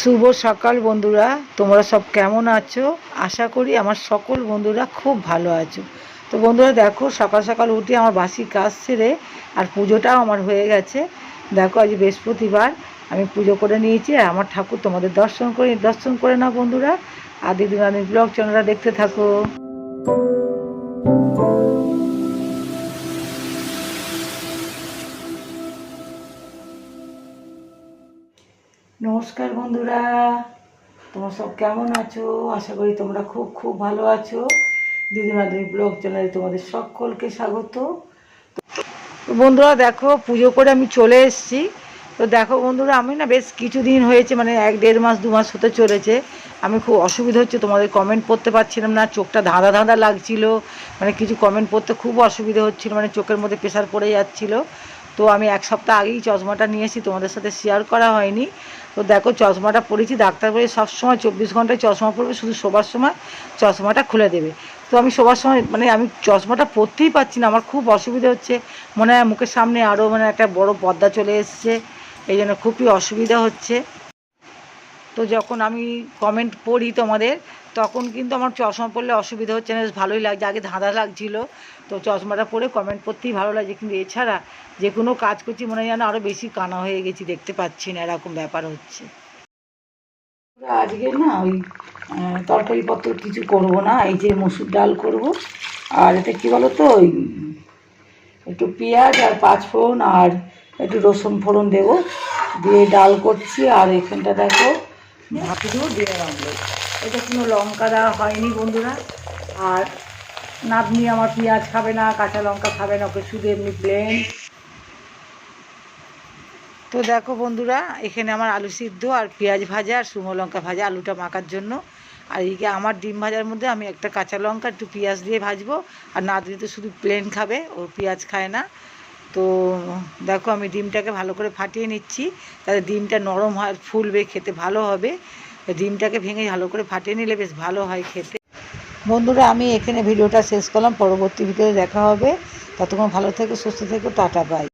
শুভ সকাল বন্ধুরা, তোমরা সব কেমন আছো? আশা করি আমার সকল বন্ধুরা খুব ভালো আছো। তো বন্ধুরা দেখো, সকাল সকাল উঠে আমার বাসি কাজ সেরে আর পুজোটাও আমার হয়ে গেছে। দেখো, আজ বৃহস্পতিবার, আমি পুজো করে নিয়েছি আর আমার ঠাকুর তোমাদের দর্শন করে দর্শন করে না বন্ধুরা। আর আমি ব্লগ চ্যানেলটা দেখতে থাকো। নমস্কার বন্ধুরা। তোমরা সব কেমন আছো? আশা করি তোমরা খুব খুব ভালো আছো। দিদিমাদের ব্লগ চ্যানেলে তোমাদের সকলকে স্বাগত। বন্ধুরা, দেখো, পুজো করে আমি চলে এসেছি। তো দেখো বন্ধুরা, আমি না বেশ কিছুদিন হয়েছে মানে এক দেড় মাস, দু মাস হতে চলেছে। আমি খুব অসুবিধা হচ্ছে, তোমাদের কমেন্ট পড়তে পারছিলাম না। চোখটা ধাঁধা ধাঁধা লাগছিল। মানে কিছু কমেন্ট পড়তে খুব অসুবিধা হচ্ছিল মানে চোখের মধ্যে প্রেশার পড়ে যাচ্ছিল। তো আমি এক সপ্তাহ আগেই চশমাটা নিয়ে এসেছি তোমাদের সাথে শেয়ার করা হয়নি। তো দেখো, চশমাটা পরেছি, ডাক্তার বলে সবসময় চব্বিশ ঘন্টায় চশমা পরবে, শুধু শোবার সময় চশমাটা খুলে দেবে। তো আমি শোবার সময় মানে আমি চশমাটা পরতেই পারছি না, আমার খুব অসুবিধা হচ্ছে। মনে হয় মুখের সামনে আরও মানে একটা বড় পর্দা চলে এসছে, এই জন্য খুবই অসুবিধা হচ্ছে। তো যখন আমি কমেন্ট পড়ি তোমাদের তখন কিন্তু আমার চশমা পরলে অসুবিধা হচ্ছে না, বেশ ভালোই লাগছে। আগে ধাঁধা লাগছিল, তো চশমাটা পরে কমেন্ট পড়তেই ভালো লাগছে। কিন্তু এছাড়া যে কোনো কাজ করছি মনে হয় যেন আরও বেশি কানা হয়ে গেছি, দেখতে পাচ্ছি না এরকম ব্যাপার হচ্ছে। আজকে না ওই তরকারিপত্র কিছু করব না, এই যে মসুর ডাল করব। আর এটা কী বলো তো ওই, একটু পেঁয়াজ আর পাঁচফোড়ন আর একটু রসুন ফোড়ন দেবো। দিয়ে ডাল করছি, আর এখানটা দেখো ভাপিও দিয়ে রাখব এটা কোনো লঙ্কা দেওয়া হয়নি, বন্ধুরা। আর নাতনি আমার পেঁয়াজ খাবে না, কাঁচা লঙ্কা খাবে না, ওকে শুধু এমনি প্লেন তো দেখো বন্ধুরা, এখানে আমার আলু সিদ্ধ আর পেঁয়াজ ভাজা আর শুকনো লঙ্কা ভাজা আলুটা মাখার জন্য। আর এইকে আমার ডিম ভাজার মধ্যে আমি একটা কাঁচা লঙ্কা, একটু পেঁয়াজ দিয়ে ভাজবো। আর নাতনি তো শুধু প্লেন খাবে, ও পেঁয়াজ খায় না। তো দেখো আমি ডিমটাকে ভালো করে ফাটিয়ে নিচ্ছি তাতে ডিমটা নরম হয় ফুলবে, খেতে ভালো হবে। ডিমটাকে ভেঙে ভালো করে ফাটিয়ে নিলে বেশ ভালো হয় খেতে। বন্ধুরা, আমি এখানে ভিডিওটা শেষ করলাম। পরবর্তী ভিডিওতে দেখা হবে। ততক্ষণ ভালো থেকে, সুস্থ থেকে, টাটা বাই